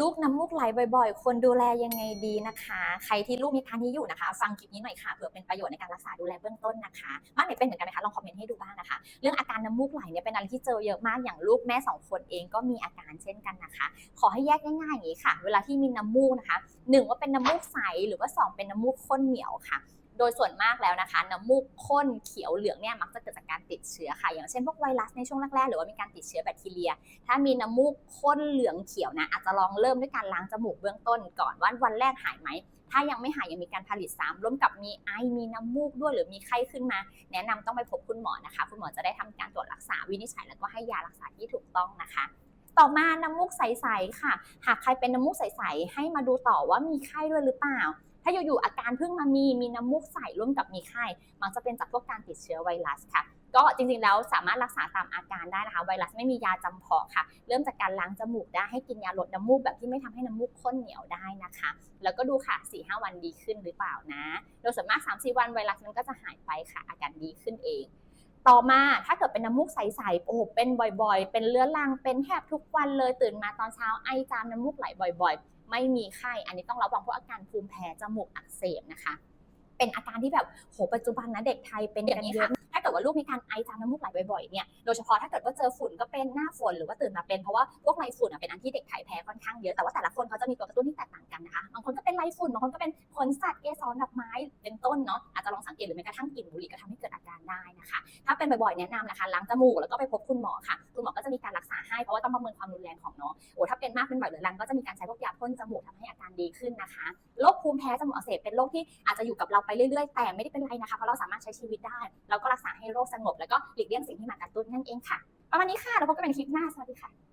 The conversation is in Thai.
ลูกน้ำมูกไหลบ่อยๆ ควรดูแลยังไงดีนะคะ ใครที่ลูกมีการนี้อยู่นะคะ ฟังคลิปนี้หน่อยค่ะเผื่อเป็นประโยชน์ในการรักษาดูแลเบื้องต้นนะคะบ้านไหนเป็นเหมือนกันไหมคะลองคอมเมนต์ให้ดูบ้างนะคะ เรื่องอาการน้ำมูกไหลเนี่ยเป็นอะไรที่เจอเยอะมากอย่างลูกแม่สองคนเองก็มีอาการเช่นกันนะคะ ขอให้แยกง่ายๆอย่างนี้ค่ะ เวลาที่มีน้ำมูกนะคะหนึ่งว่าเป็นน้ำมูกใสหรือว่าสองเป็นน้ำมูกข้นเหนียวค่ะ โดยส่วนมากแล้วนะคะ น้ำมูกข้นเขียวเหลืองเนี่ยมักจะเกิดจากการติดเชื้อค่ะ อย่างเช่นพวกไวรัสในช่วงแรกๆหรือว่ามีการติดเชื้อแบคทีเรีย ถ้ามีน้ำมูกข้นเหลืองเขียวนะอาจจะลองเริ่มด้วยการล้างจมูกเบื้องต้นก่อนว่าวันแรกหายไหมถ้ายังไม่หายยังมีการผลิตซ้ำร่วมกับมีไอมีน้ำมูกด้วยหรือมีไข้ขึ้นมา แนะนำต้องไปพบคุณหมอนะคะ คุณหมอจะได้ทำการตรวจรักษาวินิจฉัยแล้วก็ให้ยารักษาที่ถูกต้องนะคะต่อมาน้ำมูกใสๆค่ะ หากใครเป็นน้ำมูกใสๆให้มาดูต่อว่ามีไข้ด้วยหรือเปล่า ถ้าอยู่ๆอาการเพิ่งมามีมีน้ำมูกใสร่วมกับมีไข้มักจะเป็นจากพวกการติดเชื้อไวรัสค่ะก็จริงๆแล้วสามารถรักษาตามอาการได้นะคะ ไวรัสไม่มียาจำเพาะค่ะ เริ่มจากการล้างจมูกได้ให้กินยาลดน้ำมูกแบบที่ไม่ทำให้น้ำมูกข้นเหนียวได้นะคะ แล้วก็ดูค่ะ4-5วันดีขึ้นหรือเปล่านะโดยส่วนมาก3-4วันไวรัสมันก็จะหายไปค่ะ อาการดีขึ้นเอง ต่อมาถ้าเกิดเป็นน้ำมูกใสๆโอ้โหเป็นบ่อยๆ เป็นเรื้อรังเป็นแทบทุกวันเลยตื่นมาตอนเช้าไอจามน้ำมูกไหลบ่อยๆ ไม่มีไข้ อันนี้ต้องระวังเพราะอาการภูมิแพ้จมูกอักเสบนะคะ เป็นอาการที่แบบโหปัจจุบันนะเด็กไทยเป็นอย่างนี้ค่ะถ้าเกิดว่าลูกมีการไอจามน้ำมูกไหลบ่อยๆเนี่ยโดยเฉพาะถ้าเกิดว่าเจอฝุ่นก็เป็นหน้าฝนหรือว่าตื่นมาเป็นเพราะว่าพวกไรฝุ่นอะเป็นอันที่เด็กไทยแพ้ค่อนข้างเยอะแต่ว่าแต่ละ บางคนก็เป็นขนสัตว์เกสรดอกไม้เป็นต้นเนาะอาจจะลองสังเกตหรือแม้กระทั่งกลิ่นบุหรี่ก็ทำให้เกิดอาการได้นะคะ ถ้าเป็นบ่อยๆแนะนำนะคะล้างจมูกแล้วก็ไปพบคุณหมอค่ะคุณหมอก็จะมีการรักษาให้เพราะว่าต้องประเมินความรุนแรงของเนาะโอ้ถ้าเป็นมากเป็นบ่อยหรือรังก็จะมีการใช้พวกยาพ่นจมูกทำให้อาการดีขึ้นนะคะโรคภูมิแพ้จมูกอักเสบเป็นโรคที่อาจจะอยู่กับเราไปเรื่อยๆ แต่ไม่ได้เป็นไรนะคะเพราะเราสามารถใช้ชีวิตได้แล้วก็รักษาให้โรคสงบ แล้วก็หลีกเลี่ยงสิ่งที่มากระตุ้นนั่นเองค่ะประมาณนี้ค่ะแล้วพบกันใหม่ในคลิปหน้าสวัสดีค่ะ